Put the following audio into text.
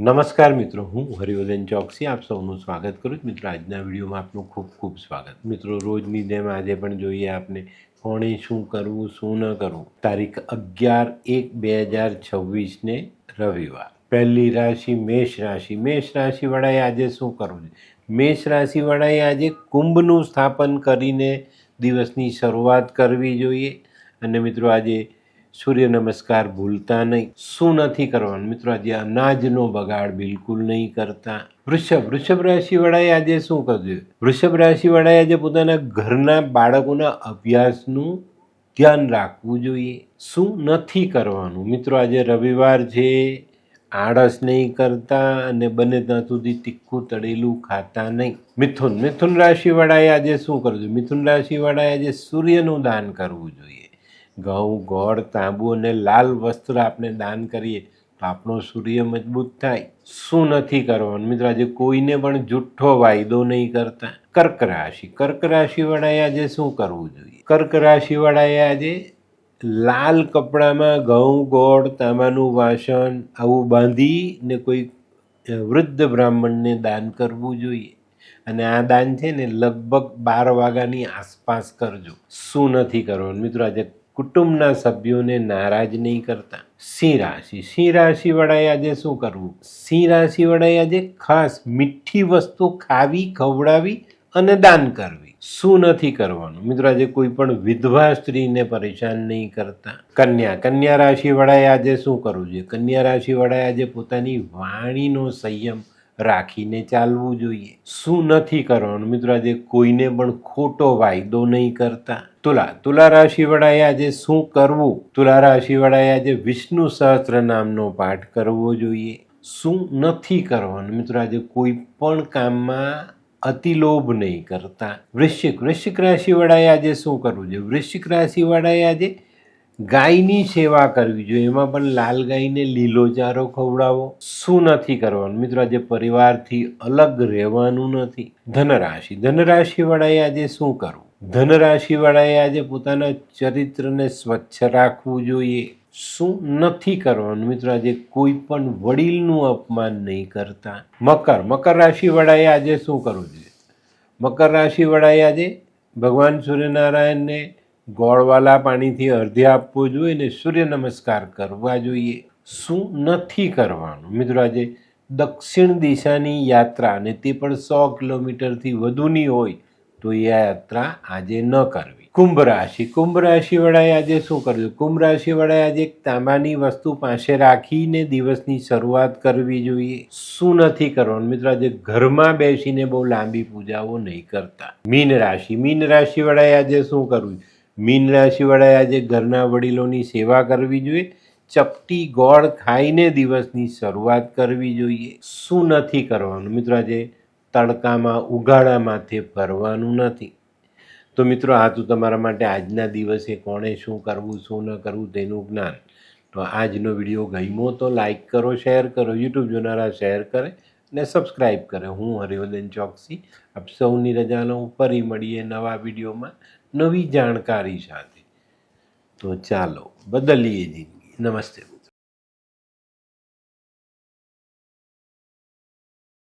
નમસ્કાર મિત્રો, હું હરિવર્ધન ચોકસી, આપ સૌનું સ્વાગત કરું છું. મિત્રો, આજના વિડીયોમાં આપનું ખૂબ ખૂબ સ્વાગત. મિત્રો, રોજની જેમ આજે પણ જોઈએ આપને કોણે શું કરવું, શું ન કરવું. તારીખ અગિયાર એક બે હજાર છવ્વીસને રવિવાર. પહેલી રાશિ મેષ રાશિ. મેષ રાશિવાળાએ આજે શું કરવું છે? મેષ રાશિવાળાએ આજે કુંભનું સ્થાપન કરીને દિવસની શરૂઆત કરવી જોઈએ. અને મિત્રો, આજે સૂર્ય નમસ્કાર ભૂલતા નહીં. શું નથી કરવાનું? મિત્રો, આજે અનાજનો બગાડ બિલકુલ નહીં કરતા. વૃષભ વૃષભ રાશિવાળાએ આજે શું કર્યું? વૃષભ રાશિવાળાએ આજે પોતાના ઘરના બાળકોના અભ્યાસનું ધ્યાન રાખવું જોઈએ. શું નથી કરવાનું? મિત્રો, આજે રવિવાર છે. આળસ નહીં કરતા અને બને ત્યાં સુધી તીખું, તળેલું ખાતા નહીં. મિથુન મિથુન રાશિવાળાએ આજે શું કરવું જોઈએ મિથુન રાશિવાળાએ આજે સૂર્યનું દાન કરવું જોઈએ. ઘઉં, ગોળ, તાંબુ અને લાલ વસ્ત્ર આપણે દાન કરીએ તો આપણો સૂર્ય મજબૂત થાય. શું નથી કરવાનું? મિત્રો, આજે કોઈને પણ જુઠ્ઠો વાયદો નહીં કરતા. કર્ક રાશિ. કર્ક રાશિવાળાએ આજે શું કરવું જોઈએ? કર્ક રાશિવાળાએ આજે લાલ કપડામાં ઘઉં, ગોળ, તાંબાનું વાસણ આવું બાંધી ને કોઈ વૃદ્ધ બ્રાહ્મણને દાન કરવું જોઈએ. અને આ દાન છે ને લગભગ બાર વાગ્યાની આસપાસ કરજો. શું નથી કરવાનું? મિત્રો, આજે કુટુંબના સભ્યોને નારાજ નહીં કરતા. સિંહ રાશિ. સિંહ રાશિવાળાએ આજે શું કરવું? સિંહ રાશિવાળાએ આજે ખાસ મીઠી વસ્તુ ખાવી, ખવડાવી અને દાન કરવી. શું નથી કરવાનું? મિત્રો, આજે કોઈ પણ વિધવા સ્ત્રીને પરેશાન નહીં કરતા. કન્યા. કન્યા રાશિવાળાએ આજે શું કરવું જોઈએ? કન્યા રાશિવાળાએ આજે પોતાની વાણીનો સંયમ રાખીને ચાલવું જોઈએ. શું નથી કરવાનું? મિત્રો, આજે કોઈને પણ ખોટો વાયદો નહીં કરતા. તુલા તુલા રાશિવાળાએ આજે શું કરવું? તુલા રાશિવાળાએ આજે વિષ્ણુ સહસ્ત્ર નામનો પાઠ કરવો જોઈએ. શું નથી કરવાનું? મિત્રો, આજે કોઈ પણ કામમાં અતિલોભ નહીં કરતા. વૃશ્ચિક વૃશ્ચિક રાશિવાળાએ આજે શું કરવું જોઈએ? વૃશ્ચિક રાશિવાળાએ આજે ગાયની સેવા કરવી જોઈએ. એમાં પણ લાલ ગાયને લીલો ચારો ખવડાવો. શું નથી કરવાનું? મિત્રો, આજે પરિવારથી અલગ રહેવાનું નથી. ધનરાશિ. ધનરાશિવાળાએ આજે શું કરવું? ધનરાશિવાળાએ આજે પોતાના ચરિત્રને સ્વચ્છ રાખવું જોઈએ. શું નથી કરવાનું? મિત્રો, આજે કોઈ પણ વડીલનું અપમાન નહીં કરતા. મકર. મકર રાશિવાળાએ આજે શું કરવું જોઈએ? મકર રાશિવાળાએ આજે ભગવાન સૂર્યનારાયણને ગોળવાલા પાણીથી અર્ધે આપવો જોઈએ ને સૂર્ય નમસ્કાર કરવા જોઈએ. શું નથી કરવાનું? મિત્રો, આજે દક્ષિણ દિશાની યાત્રા અને તે પણ સો કિલોમીટરથી વધુની હોય તો એ યાત્રા આજે ન કરવી. કુંભ રાશિ. કુંભ રાશિવાળાએ આજે શું કરવું કુંભ રાશિવાળાએ આજે એક તાંબાની વસ્તુ પાસે રાખીને દિવસની શરૂઆત કરવી જોઈએ. શું નથી કરવાનું? મિત્રો, આજે ઘરમાં બેસીને બહુ લાંબી પૂજાઓ નહીં કરતા. મીન રાશિ. મીન રાશિવાળાએ આજે શું કરવું મીન રાશિવાળાએ આજે ઘરના વડીલોની સેવા કરવી જોઈએ, ચપટી ગોળ ખાઈને દિવસની શરૂઆત કરવી જોઈએ. શું નથી કરવાનું? મિત્રો, આજે તડકામાં ઉગાડા માથે ફરવાનું નથી. તો મિત્રો, આ તો તમારા માટે આજના દિવસે કોણે શું કરવું, શું ન કરવું તેનું જ્ઞાન. તો આજનો વીડિયો ગમ્યો તો લાઈક કરો, શેર કરો, યુટ્યુબ જોનારા શેર કરે. ને સબસ્ક્રાઈબ કરે. હું હરિવર્ધન ચોકસી. આપ સૌની રજાનો ફરી મળીએ નવા વિડીયોમાં નવી જાણકારી સાથે. તો ચાલો, બદલીએ જિંદગી. નમસ્તે.